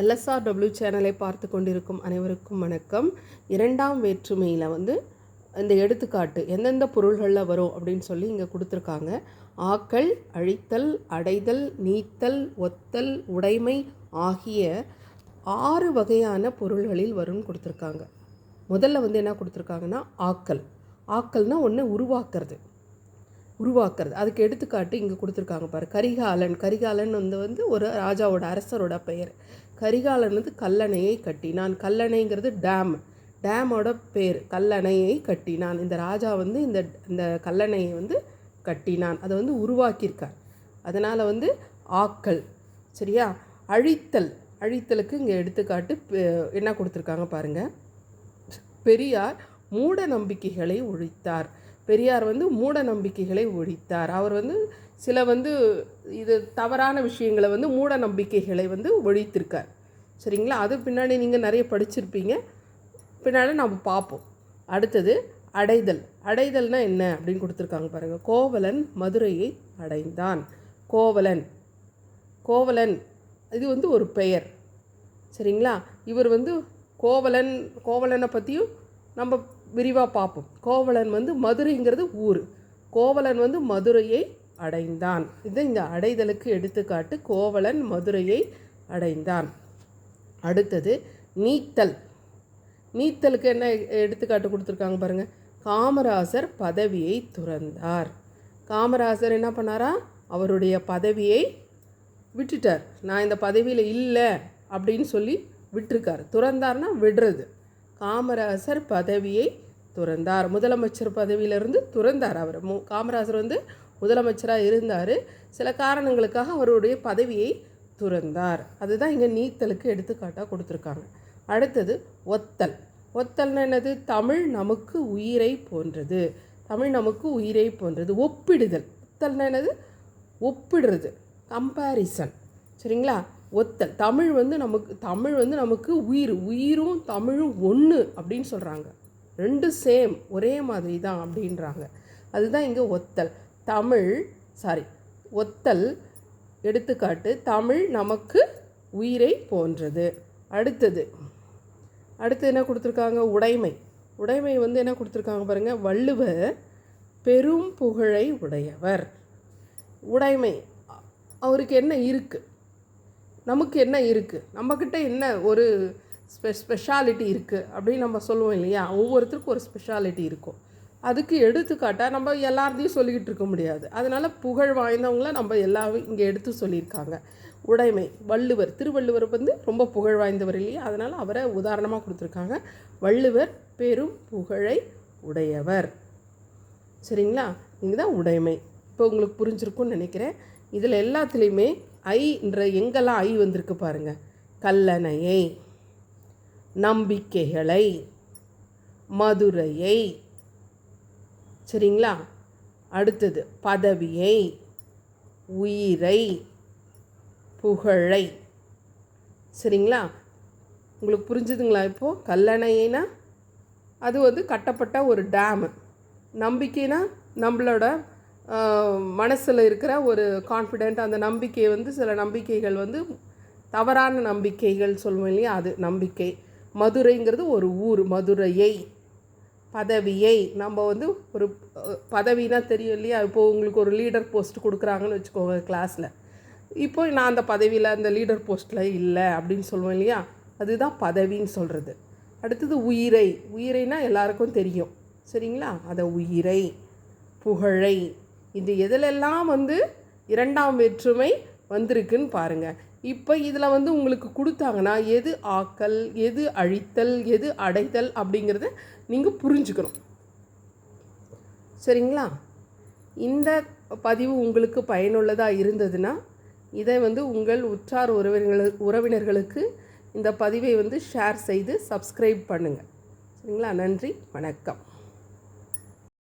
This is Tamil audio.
எல்எஸ்ஆர்டபிள்யூ சேனலை பார்த்து கொண்டிருக்கும் அனைவருக்கும் வணக்கம். இரண்டாம் வேற்றுமையில் வந்து இந்த எடுத்துக்காட்டு எந்தெந்த பொருள்களில் வரும் அப்படின்னு சொல்லி இங்கே கொடுத்துருக்காங்க. ஆக்கல் அழித்தல் அடைதல் நீத்தல் ஒத்தல் உடைமை ஆகிய ஆறு வகையான பொருள்களில் வரும்னு கொடுத்துருக்காங்க. முதல்ல வந்து என்ன கொடுத்துருக்காங்கன்னா ஆக்கல். ஆக்கல்னால் ஒன்று உருவாக்குறது. உருவாக்குறது. அதுக்கு எடுத்துக்காட்டு இங்கே கொடுத்துருக்காங்க பாரு. கரிகாலன். கரிகாலன் வந்து வந்து ஒரு ராஜாவோட அரசரோட பெயர். கரிகாலன் வந்து கல்லணையை கட்டினான். கல்லணைங்கிறது டேம் டேமோட பேர். கல்லணையை கட்டினான். இந்த ராஜா வந்து இந்த இந்த கல்லணையை வந்து கட்டினான். அதை வந்து உருவாக்கியிருக்கார். அதனால் வந்து ஆக்கல். சரியா? அழித்தல். அழித்தலுக்கு இங்கே எடுத்துக்காட்டு பெ- என்ன கொடுத்துருக்காங்க பாருங்கள் பெரியார் மூட நம்பிக்கைகளை ஒழித்தார். பெரியார் வந்து மூட நம்பிக்கைகளை ஒழித்தார். அவர் வந்து சில வந்து இது தவறான விஷயங்களை வந்து மூட நம்பிக்கைகளை வந்து ஒழித்திருக்கார். சரிங்களா? அது பின்னாடி நீங்கள் நிறைய படிச்சிருப்பீங்க. பின்னாடி நம்ம பார்ப்போம். அடுத்தது அடைதல். அடைதல்னா என்ன அப்படின்னு கொடுத்துருக்காங்க பாருங்கள் கோவலன் மதுரையை அடைந்தான். கோவலன். கோவலன். இது வந்து ஒரு பெயர். சரிங்களா? இவர் வந்து கோவலன் கோவலனை பற்றியும் நம்ம விரிவாக பார்ப்போம். கோவலன் வந்து மதுரைங்கிறது ஊர். கோவலன் வந்து மதுரையை அடைந்தான். இது இந்த அடைதலுக்கு எடுத்துக்காட்டு கோவலன் மதுரையை அடைந்தான். அடுத்தது நீத்தல். நீத்தலுக்கு என்ன எடுத்துக்காட்டு கொடுத்துருக்காங்க பாருங்கள் காமராசர் பதவியை துறந்தார். காமராசர் என்ன பண்ணாரா? அவருடைய பதவியை விட்டுட்டார். நான் இந்த பதவியில் இல்லை அப்படின்னு சொல்லி விட்டுருக்கார். துறந்தார்னா விடுறது. காமராசர் பதவியை துறந்தார். முதலமைச்சர் பதவியிலிருந்து துறந்தார் அவர். மு காமராசர் வந்து முதலமைச்சராக இருந்தார். சில காரணங்களுக்காக அவருடைய பதவியை துறந்தார். அதுதான் இங்கே நீத்தலுக்கு எடுத்துக்காட்டாக கொடுத்துருக்காங்க. அடுத்தது ஒத்தல். ஒத்தல்னா என்னது? தமிழ் நமக்கு உயிரை போன்றது. தமிழ் நமக்கு உயிரை போன்றது. ஒப்பிடுதல். ஒத்தல்னா என்னது? ஒப்பிடுறது. கம்பாரிசன். சரிங்களா? ஒத்தல் தமிழ் வந்து நமக்கு தமிழ் வந்து நமக்கு உயிர். உயிரும் தமிழும் ஒன்று அப்படின்னு சொல்கிறாங்க ரெண்டு சேம் ஒரே மாதிரி தான் அப்படின்றாங்க. அதுதான் இங்கே ஒத்தல். தமிழ் சாரி ஒத்தல் எடுத்துக்காட்டு தமிழ் நமக்கு உயிரை போன்றது. அடுத்தது அடுத்து என்ன கொடுத்துருக்காங்க? உடைமை. உடைமை வந்து என்ன கொடுத்துருக்காங்க பாருங்கள் வள்ளுவர் பெரும் புகழை உடையவர். உடைமை அவருக்கு என்ன இருக்குது நமக்கு என்ன இருக்குது நம்மக்கிட்ட என்ன ஒரு ஸ்பெ ஸ்பெஷாலிட்டி இருக்குது அப்படின்னு நம்ம சொல்லுவோம் இல்லையா? ஒவ்வொருத்தருக்கும் ஒரு ஸ்பெஷாலிட்டி இருக்கும். அதுக்கு எடுத்துக்காட்டாக நம்ம எல்லாத்தையும் சொல்லிக்கிட்டு இருக்க முடியாது. அதனால் புகழ் வாய்ந்தவங்கள நம்ம எல்லாரும் இங்கே எடுத்து சொல்லியிருக்காங்க. உடைமை வள்ளுவர். திருவள்ளுவர் வந்து ரொம்ப புகழ் வாய்ந்தவர் இல்லையா? அதனால் அவரை உதாரணமாக கொடுத்துருக்காங்க. வள்ளுவர் பெரும் புகழை உடையவர். சரிங்களா? இதுதான் உடைமை. இப்போ உங்களுக்கு புரிஞ்சிருக்கும்னு நினைக்கிறேன். இதில் எல்லாத்துலேயுமே ஐன்ற எங்கெல்லாம் ஐ வந்திருக்கு பாருங்கள் கல்லணையை நம்பிக்கைகளை மதுரையை சரிங்களா? அடுத்தது பதவியை உயிரை புகழை சரிங்களா? உங்களுக்கு புரிஞ்சுதுங்களா இப்போது கல்லணைனா அது வந்து கட்டப்பட்ட ஒரு டேமு. நம்பிக்கைனா நம்மளோட மனசில் இருக்கிற ஒரு கான்ஃபிடென்ட் அந்த நம்பிக்கை வந்து சில நம்பிக்கைகள் வந்து தவறான நம்பிக்கைகள் சொல்லுவோம் இல்லையா? அது நம்பிக்கை. மதுரைங்கிறது ஒரு ஊர் மதுரையை பதவியை. நம்ம வந்து ஒரு பதவினா தெரியும் இல்லையா? இப்போது உங்களுக்கு ஒரு லீடர் போஸ்ட் கொடுக்குறாங்கன்னு வச்சுக்கோங்க கிளாஸில் இப்போ நான் அந்த பதவியில் அந்த லீடர் போஸ்ட்டில் இல்லை அப்படின்னு சொல்லுவேன் இல்லையா? அதுதான் பதவின்னு சொல்கிறது அடுத்தது உயிரை. உயிரைனா எல்லாருக்கும் தெரியும். சரிங்களா? அதை உயிரை புகழை. இது எதிலெல்லாம் வந்து இரண்டாம் வேற்றுமை வந்திருக்குன்னு பாருங்கள் இப்போ இதில் வந்து உங்களுக்கு கொடுத்தாங்கன்னா எது ஆக்கல் எது அழித்தல் எது அடைதல் அப்படிங்கிறத நீங்கள் புரிஞ்சுக்கணும். சரிங்களா? இந்த பதிவு உங்களுக்கு பயனுள்ளதாக இருந்ததுன்னா இதை வந்து உங்கள் உற்றார் உறவினர்கள் உறவினர்களுக்கு இந்த பதிவை வந்து ஷேர் செய்து சப்ஸ்கிரைப் பண்ணுங்கள் சரிங்களா? நன்றி வணக்கம்.